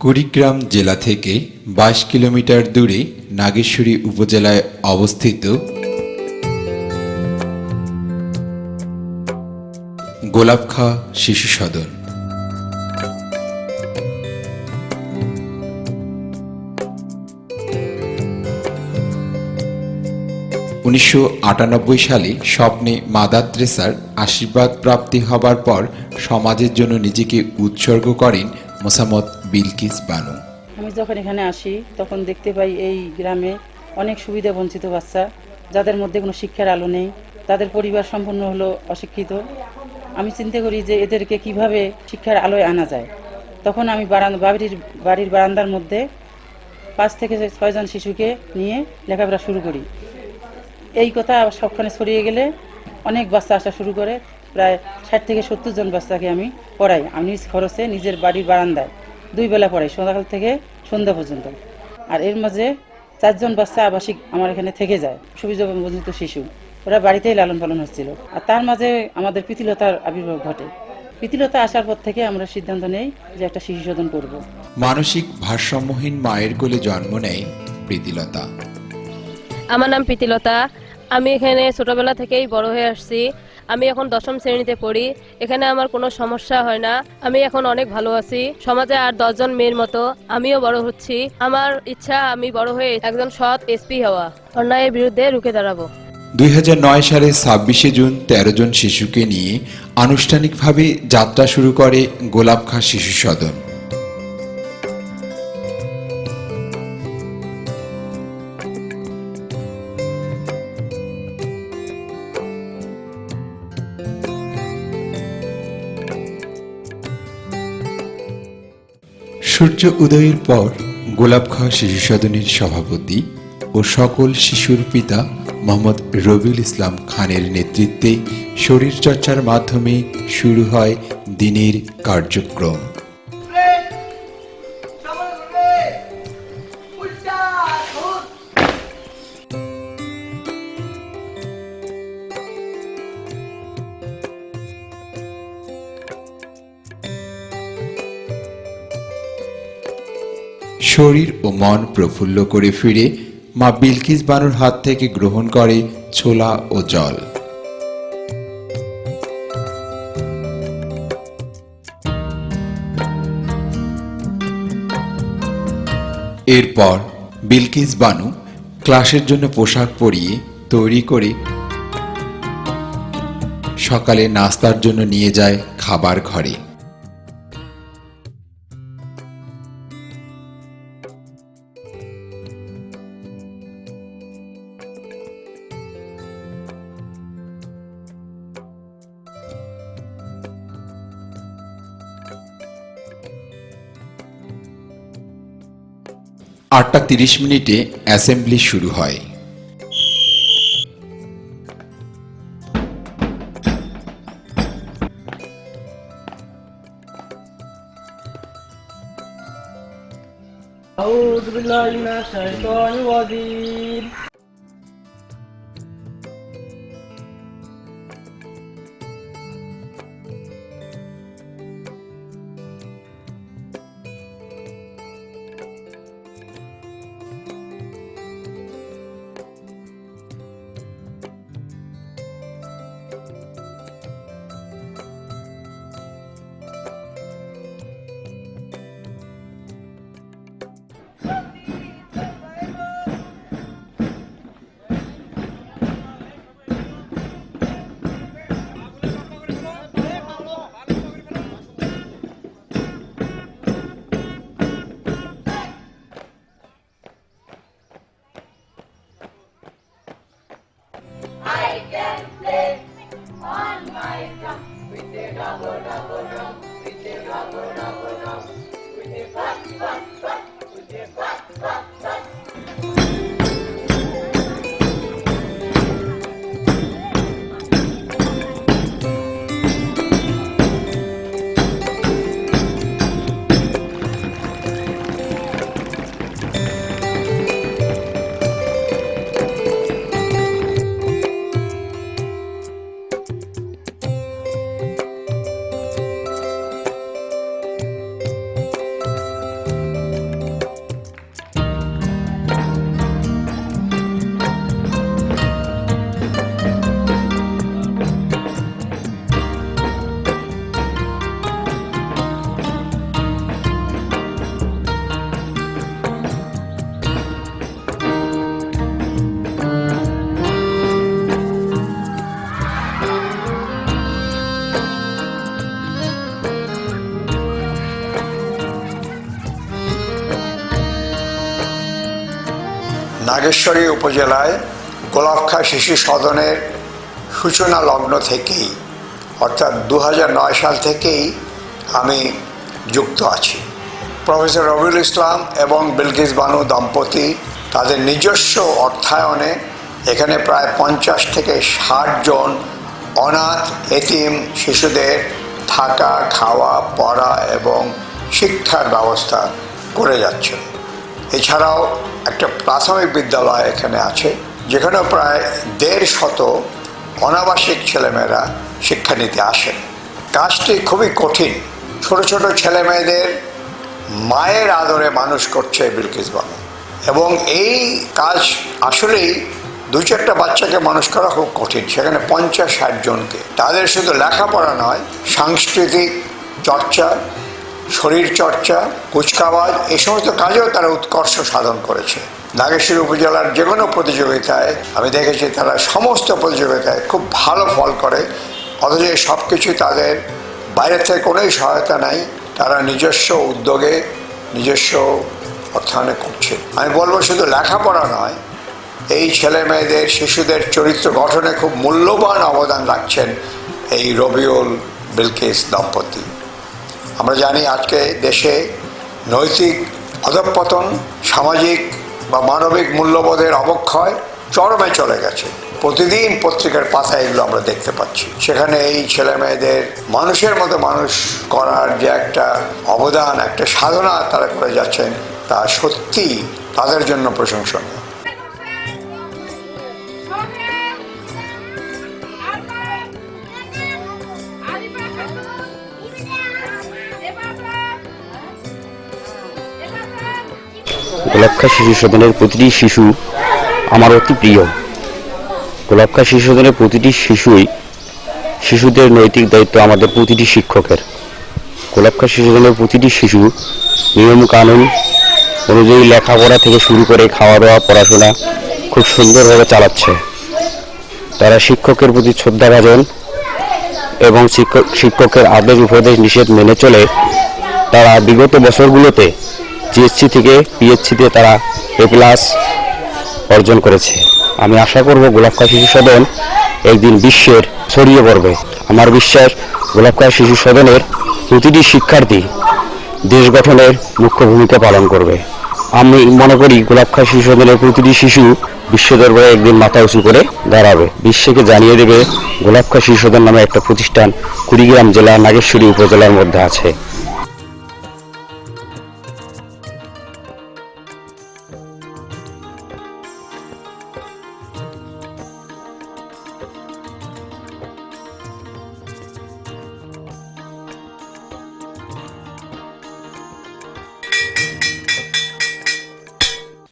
কুড়িগ্রাম জেলা থেকে বাইশ কিলোমিটার দূরে নাগেশ্বরী উপজেলায় অবস্থিত গোলাপখা শিশু সদন। উনিশশো আটানব্বই সালে স্বপ্নে মাদার ত্রেসার আশীর্বাদ প্রাপ্তি হবার পর সমাজের জন্য নিজেকে উৎসর্গ করেন মোসাম্মদ বিলকিস বানু। আমি যখন এখানে আসি, তখন দেখতে পাই এই গ্রামে অনেক সুবিধা বঞ্চিত বাচ্চা, যাদের মধ্যে কোনো শিক্ষার আলো নেই, তাদের পরিবার সম্পূর্ণ হলো অশিক্ষিত। আমি চিন্তা করি যে এদেরকে কীভাবে শিক্ষার আলোয় আনা যায়। তখন আমি বাড়ির বাড়ির বারান্দার মধ্যে পাঁচ থেকে ছয়জন শিশুকে নিয়ে লেখাপড়া শুরু করি। এই কথা সবখানে ছড়িয়ে গেলে অনেক বাচ্চা আসা শুরু করে, প্রায় ষাট থেকে সত্তর জন বাচ্চাকে আমি পড়াই। আমি নিজ খরচে নিজের বাড়ির বারান্দায়। দুই বেলা পড়াই সকাল থেকে সন্ধ্যা পর্যন্ত। আর এর মাঝে চারজন বাচ্চা আবাসিক আমার এখানে থেকে যায় সুবিধা বঞ্চিত শিশু। ওরা বাড়িতেই লালন পালন হচ্ছিল। আর তার মাঝে আমাদের প্রীতিলতার আবির্ভাব ঘটে। প্রীতিলতা আসার পর থেকে আমরা সিদ্ধান্ত নেই যে একটা শিশু সদন করব। মানসিক ভারসাম্যহীন মায়ের কোলে জন্ম নেয় প্রীতিলতা। আমার নাম প্রীতিলতা। আমি এখানে ছোটবেলা থেকেই বড় হয়ে আসছি। আমি এখন দশম শ্রেণীতে পড়ি, এখানে আমার কোনো সমস্যা হয় না। আমি এখন অনেক ভালো আছি। সমাজে আর দশজন মেয়ের মতো আমিও বড় হচ্ছি। আমার ইচ্ছা আমি বড় হয়ে একজন সৎ এসপি হওয়া। অন্যায়ের বিরুদ্ধে রুখে দাঁড়াবো। দুই হাজার নয় সালে ছাব্বিশে জুন ১৩ জন শিশুকে নিয়ে আনুষ্ঠানিকভাবে যাত্রা শুরু করে গোলাপখা শিশু সদন। সূর্য উদয়ের পর গোলাপ খাওয়া শিশু সদনের সভাপতি ও সকল শিশুর পিতা মোহাম্মদ রবিউল ইসলাম খানের নেতৃত্বে শরীরচর্চার মাধ্যমে শুরু হয় দিনের কার্যক্রম। শরীর ও মন প্রফুল্ল করে ফিরে মা বিলকিস বানুর হাত থেকে গ্রহণ করে ছোলা ও জল। এরপর বিলকিস বানু ক্লাসের জন্য পোশাক পরিয়ে তৈরি করে সকালে নাস্তার জন্য নিয়ে যায় খাবার ঘরে। আটটা তিরিশ মিনিটে অ্যাসেম্বলি শুরু হয় أعوذ بالله من الشيطان الرجيم Namor, Namor. নাগেশ্বরী উপজেলায় গোলাপখা শিশু সদনের সূচনা লগ্ন থেকেই, অর্থাৎ দু সাল থেকেই আমি যুক্ত আছি। প্রফেসর রবিউল ইসলাম এবং বিলকিস বানু দম্পতি তাদের নিজস্ব অর্থায়নে এখানে প্রায় পঞ্চাশ থেকে ষাট জন অনাথ, এতিম শিশুদের থাকা, খাওয়া, পড়া এবং শিক্ষার ব্যবস্থা করে যাচ্ছেন। এছাড়াও একটা প্রাথমিক বিদ্যালয় এখানে আছে, যেখানে প্রায় দেড় শত অনাবাসিক ছেলেমেয়েরা শিক্ষা নিতে আসেন। কাজটি খুবই কঠিন। ছোট ছোট ছেলেমেয়েদের মায়ের আদরে মানুষ করছে বিলকিস বানু এবং এই কাজ আসলেই দু চারটা বাচ্চাকে মানুষ করা খুব কঠিন। সেখানে পঞ্চাশ ষাট জনকে। তাদের শুধু লেখাপড়া নয়, সাংস্কৃতিক চর্চা শরীর চর্চা, কুচকাওয়াজ এই সমস্ত কাজেও তারা উৎকর্ষ সাধন করেছে। নাগেশ্বরী উপজেলার যে কোনো প্রতিযোগিতায় আমি দেখেছি তারা সমস্ত প্রতিযোগিতায় খুব ভালো ফল করে। অথচ সব কিছু তাদের বাইরের থেকে কোনোই সহায়তা নাই। তারা নিজস্ব উদ্যোগে নিজস্ব অর্থায়নে করছে। আমি বলব শুধু লেখাপড়া নয়, এই ছেলে মেয়েদের শিশুদের চরিত্র গঠনে খুব মূল্যবান অবদান রাখছেন এই রবিউল বিলকিস দম্পতি। আমরা জানি আজকে দেশে নৈতিক অধঃপতন, সামাজিক বা মানবিক মূল্যবোধের অবক্ষয় চরমে চলে গেছে। প্রতিদিন পত্রিকার পাতায় এগুলো আমরা দেখতে পাচ্ছি। সেখানে এই ছেলে মেয়েদের মানুষের মতো মানুষ করার যে একটা অবদান, একটা সাধনা তারা করে যাচ্ছেন, তা সত্যি তাদের জন্য প্রশংসনীয়। গোলাপখা শিশু সদনের প্রতিটি শিশু আমার অতি প্রিয়। গোলাপখা শিশু সদনের প্রতিটি শিশুই শিশুদের নৈতিক দায়িত্ব আমাদের প্রতিটি শিক্ষকের। গোলাপখা শিশু সদনের প্রতিটি শিশু নিয়ম কানুন অনুযায়ী লেখাপড়া থেকে শুরু করে খাওয়া দাওয়া পড়াশোনা খুব সুন্দরভাবে চালাচ্ছে। তারা শিক্ষকের প্রতি শ্রদ্ধাভাজন এবং শিক্ষক শিক্ষকের আদেশ উপদেশ নিষেধ মেনে চলে তারা বিগত বছরগুলোতে জিএসসি থেকে পিএইচসিতে তারা এ প্লাস অর্জন করেছে। আমি আশা করব গোলাপখা শিশু সদন একদিন বিশ্বের ছড়িয়ে পড়বে। আমার বিশ্বাস গোলাপখা শিশু সদনের প্রতিটি শিক্ষার্থী দেশ গঠনের মুখ্য ভূমিকা পালন করবে। আমি মনে করি গোলাপখা শিশু সদনের প্রতিটি শিশু বিশ্ব দরবারে একদিন মাথা উঁচু করে দাঁড়াবে। বিশ্বকে জানিয়ে দেবে গোলাপখা শিশু সদন নামে একটা প্রতিষ্ঠান কুড়িগ্রাম জেলা নাগেশ্বরী উপজেলার মধ্যে আছে।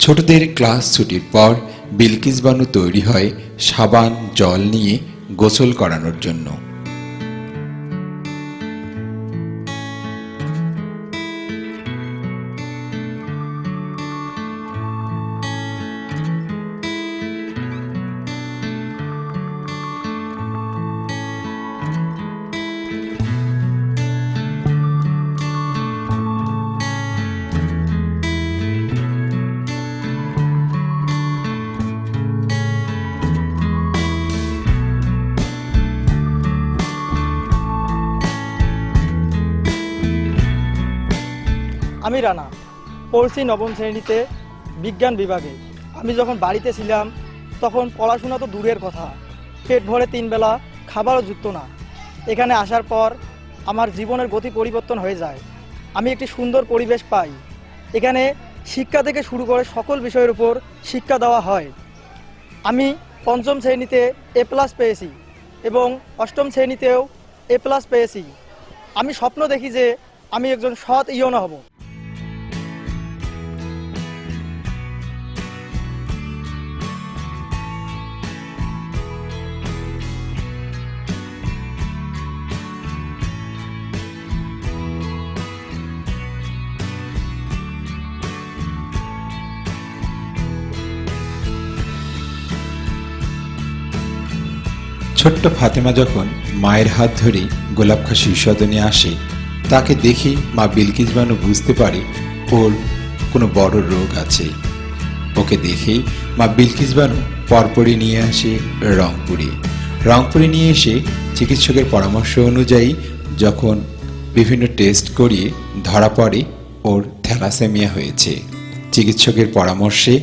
ছোটদের ক্লাস ছুটির পর বিলকিস বানু তৈরি হয় সাবান জল নিয়ে গোসল করানোর জন্য। আমি রানা, পড়ছি নবম শ্রেণীতে বিজ্ঞান বিভাগে। আমি যখন বাড়িতে ছিলাম, তখন পড়াশোনা তো দূরের কথা। পেট ভরে তিন বেলা খাবারও যুক্ত না। এখানে আসার পর আমার জীবনের গতি পরিবর্তন হয়ে যায়। আমি একটি সুন্দর পরিবেশ পাই। এখানে শিক্ষা থেকে শুরু করে সকল বিষয়ের উপর শিক্ষা দেওয়া হয়। আমি পঞ্চম শ্রেণীতে এ প্লাস পেয়েছি এবং অষ্টম শ্রেণীতেও এ প্লাস পেয়েছি। আমি স্বপ্ন দেখি যে আমি একজন সৎ ইয়ন হব। ছোট্ট ফাতেমা যখন মায়ের হাত ধরে গোলাপ গোলাপখা শিশুসদনে আসে, তাকে দেখে মা বিলকিস বানু বুঝতে পারে ওর কোনো বড় রোগ আছে। ওকে দেখে মা বিলকিস বানু পরপরই নিয়ে আসে রংপুরে। রংপুরে নিয়ে এসে চিকিৎসকের পরামর্শ অনুযায়ী যখন বিভিন্ন টেস্ট করিয়ে ধরা পড়ে, ওর থ্যালাসেমিয়া হয়েছে। চিকিৎসকের পরামর্শে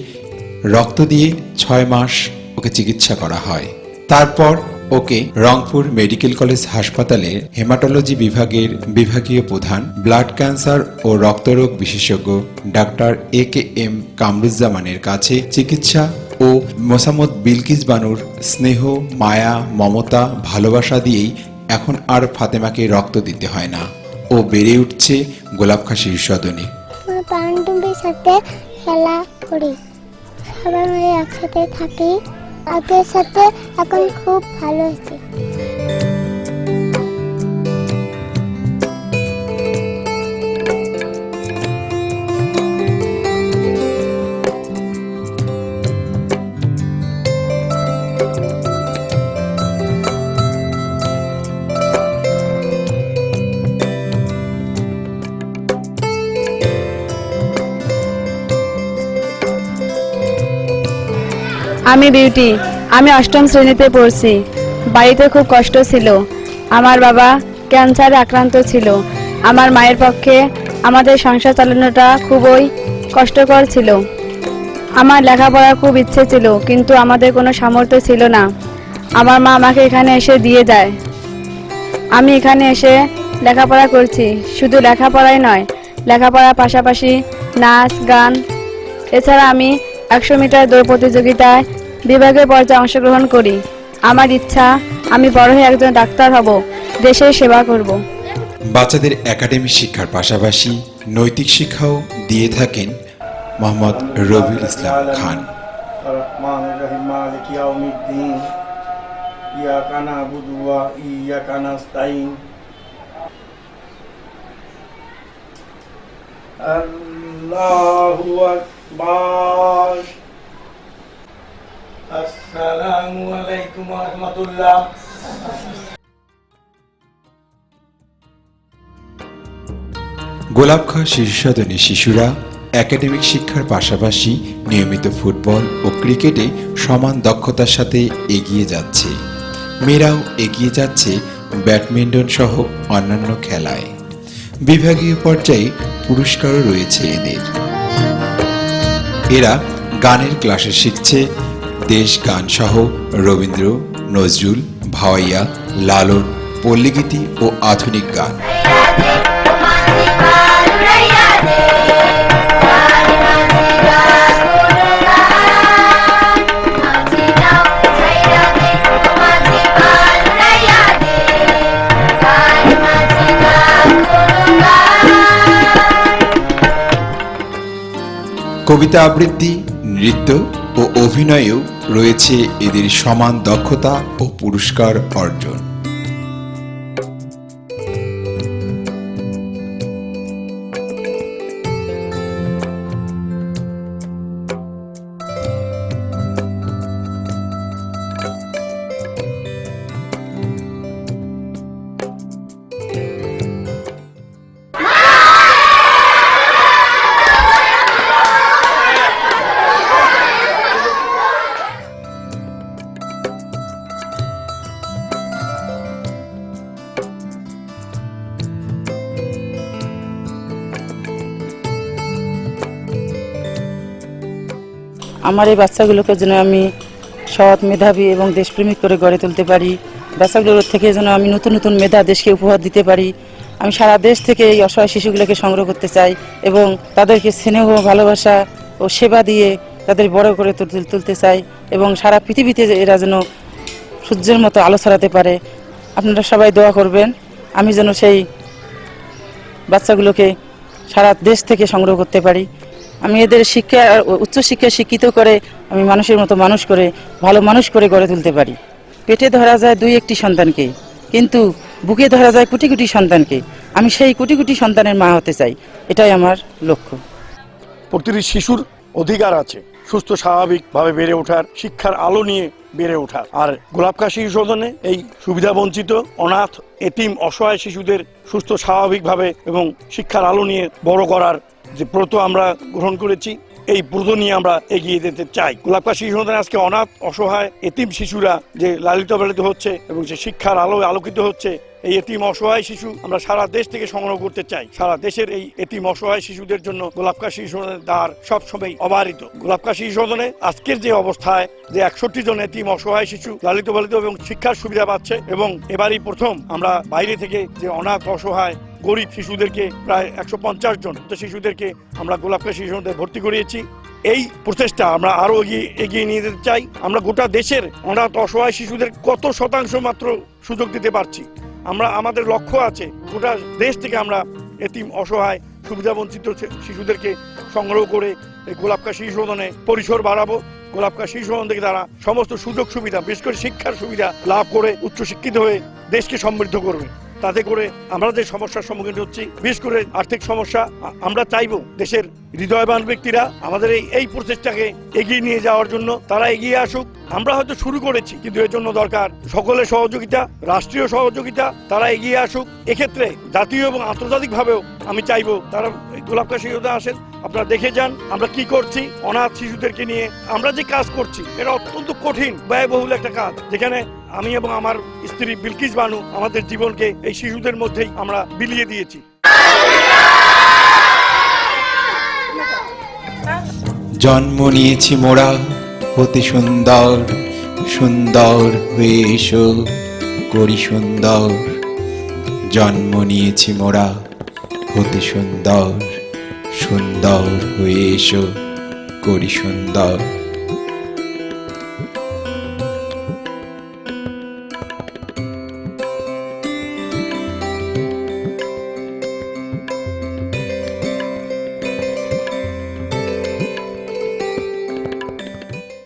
রক্ত দিয়ে ছয় মাস ওকে চিকিৎসা করা হয়। তারপর ওকে, রংপুর মেডিকেল কলেজ হাসপাতালে হেমাটোলজি বিভাগের বিভাগীয় প্রধান, ব্লাড ক্যান্সার ও রক্তরোগ বিশেষজ্ঞ ডাক্তার এ কে এম কামরুজ্জামানের কাছে চিকিৎসা ও মোসাম্মদ বিলকিস বানুর স্নেহ, মায়া, মমতা, ভালোবাসা দিয়েই এখন আর ফাতেমাকে রক্ত দিতে হয় না। ও বেড়ে উঠছে সদনে। বান্ধবীর সাথে খেলা করি। সবাই মিলে একসাথে থাকি। আগের সাথে এখন খুব ভালো হয়েছে আমি বিউটি, আমি অষ্টম শ্রেণীতে পড়ছি। বাড়িতে খুব কষ্ট ছিল। আমার বাবা ক্যান্সারে আক্রান্ত ছিল। আমার মায়ের পক্ষে আমাদের সংসার চালানোটা খুবই কষ্টকর ছিল। আমার লেখাপড়ার খুব ইচ্ছে ছিল, কিন্তু আমাদের কোনো সামর্থ্য ছিল না। আমার মা আমাকে এখানে এসে দিয়ে যায় আমি এখানে এসে লেখাপড়া করছি। শুধু লেখাপড়াই নয়, লেখাপড়ার পাশাপাশি নাচ, গান, এছাড়া আমি একশো মিটার দৌড় প্রতিযোগিতায় বিভাগের পর্যায়ে অংশগ্রহণ করি। আমার ইচ্ছা আমি বড় হয়ে একজন ডাক্তার হব দেশের সেবা করব। বাচ্চাদের একাডেমি শিক্ষার পাশাপাশি নৈতিক শিক্ষাও দিয়ে থাকেন মোহাম্মদ রবিউল ইসলাম খান। আল্লাহু আকবার। বাস। আসসালামু আলাইকুম রহমতুল্লাহ। শিশুরা একাডেমিক শিক্ষার পাশাপাশি নিয়মিত ফুটবল ও ক্রিকেটে সমান দক্ষতার সাথে এগিয়ে যাচ্ছে। মেয়েরাও এগিয়ে যাচ্ছে ব্যাডমিন্টন সহ অন্যান্য খেলায়। বিভাগীয় পর্যায়ে পুরস্কারও রয়েছে এদের। এরা গানের ক্লাসে শিখছে দেশ গান সহ রবীন্দ্র, নজরুল, ভাওয়াইয়া, লালন, পল্লীগীতি ও আধুনিক গান। কবিতা আবৃত্তি নৃত্য ও অভিনয়েও রয়েছে এদের সমান দক্ষতা ও পুরস্কার অর্জন। আমার এই বাচ্চাগুলোকে যেন আমি সৎ মেধাবী এবং দেশপ্রেমিক করে গড়ে তুলতে পারি, বাচ্চাগুলোর থেকে যেন আমি নতুন নতুন মেধা দেশকে উপহার দিতে পারি, আমি সারা দেশ থেকে এই অসহায় শিশুগুলোকে সংগ্রহ করতে চাই এবং তাদেরকে স্নেহ, ভালোবাসা ও সেবা দিয়ে তাদের বড় করে তুল- তুলতে চাই এবং সারা পৃথিবীতে এরা যেন সূর্যের মতো আলো ছড়াতে পারে। আপনারা সবাই দোয়া করবেন, আমি যেন সেই বাচ্চাগুলোকে সারা দেশ থেকে সংগ্রহ করতে পারি। আমি এদের শিক্ষা উচ্চশিক্ষা শিক্ষিত করে, আমি মানুষের মতো মানুষ করে, ভালো মানুষ করে গড়ে তুলতে পারি। পেটে ধরা যায় দুই একটি সন্তানকে, কিন্তু বুকে ধরা যায় কোটি কোটি সন্তানকে। আমি সেই কোটি কোটি সন্তানের মা হতে চাই, এটাই আমার লক্ষ্য। প্রতিটি শিশুর অধিকার আছে। সুস্থ, স্বাভাবিকভাবে বেড়ে ওঠার, শিক্ষার আলো নিয়ে বেড়ে ওঠার। আর গোলাপখা শিশু সদনে এই সুবিধা বঞ্চিত, অনাথ, এতিম, অসহায় শিশুদের সুস্থ, স্বাভাবিকভাবে এবং শিক্ষার আলো নিয়ে বড় করার যে ব্রত আমরা গ্রহণ করেছি, এই ব্রত নিয়ে আমরা এগিয়ে যেতে চাই। গোলাপকা শিশু সন্তান আজকে অনাথ, অসহায়, এতিম শিশুরা যে লালিত পালিত হচ্ছে এবং যে শিক্ষার আলো আলোকিত হচ্ছে, এই এতিম অসহায় শিশু আমরা সারা দেশ থেকে সংগ্রহ করতে চাই। সারা দেশের এই এতিম অসহায় শিশুদের জন্য গোলাপকা শিশু সদনের দ্বার সবসময় অবারিত। গোলাপকা শিশু সদনে আজকের যে অবস্থায় যে একষট্টি জন এতিম অসহায় শিশু লালিত পালিত এবং শিক্ষার সুবিধা পাচ্ছে এবং এবারই প্রথম আমরা বাইরে থেকে যে অনাথ, অসহায় গরিব শিশুদেরকে প্রায় একশো পঞ্চাশ জন শিশুদেরকে আমরা গোলাপকা শিশু সদনে ভর্তি করিয়েছি। এই প্রচেষ্টা আমরা আরও এগিয়ে এগিয়ে নিয়ে যেতে চাই। আমরা গোটা দেশের অনাথ অসহায় শিশুদের কত শতাংশ মাত্র সুযোগ দিতে পারছি। আমরা, আমাদের লক্ষ্য আছে গোটা দেশ থেকে আমরা এতিম, অসহায়, সুবিধাবঞ্চিত শিশুদেরকে সংগ্রহ করে এই গোলাপকা শিশু পরিসর বাড়াবো। গোলাপকা শিশু থেকে তারা সমস্ত সুযোগ সুবিধা, বিশেষ করে শিক্ষার সুবিধা লাভ করে উচ্চশিক্ষিত হয়ে দেশকে সমৃদ্ধ করবে। তাতে করে আমরা যে সমস্যার সম্মুখীন হচ্ছি বিশেষ করে আর্থিক সমস্যা আমরা চাইব দেশের হৃদয়বান ব্যক্তিরা আমাদের এই এই প্রচেষ্টাকে এগিয়ে নিয়ে যাওয়ার জন্য তারা এগিয়ে আসুক। আমরা হয়তো শুরু করেছি, কিন্তু এর জন্য দরকার সকলের সহযোগিতা, রাষ্ট্রীয় সহযোগিতা, তারা এগিয়ে আসুক। এক্ষেত্রে জাতীয় এবং আন্তর্জাতিক ভাবেও আমি চাইব তারা গোলাপকা শিশুদের আসেন, আপনারা দেখে যান আমরা কি করছি, অনাথ শিশুদেরকে নিয়ে আমরা যে কাজ করছি, এটা অত্যন্ত কঠিন, ব্যয়বহুল একটা কাজ, যেখানে আমি এবং আমার স্ত্রী বিলকিস বানু আমাদের জীবনকে এই শিশুদের মধ্যেই আমরা বিলিয়ে দিয়েছি। জন্ম নিয়েছি মোরা হতে সুন্দর সুন্দর হয়ে এসো, করি সুন্দর। জন্ম নিয়েছি মোরা হতে সুন্দর সুন্দর হয়ে এসো, করি সুন্দর।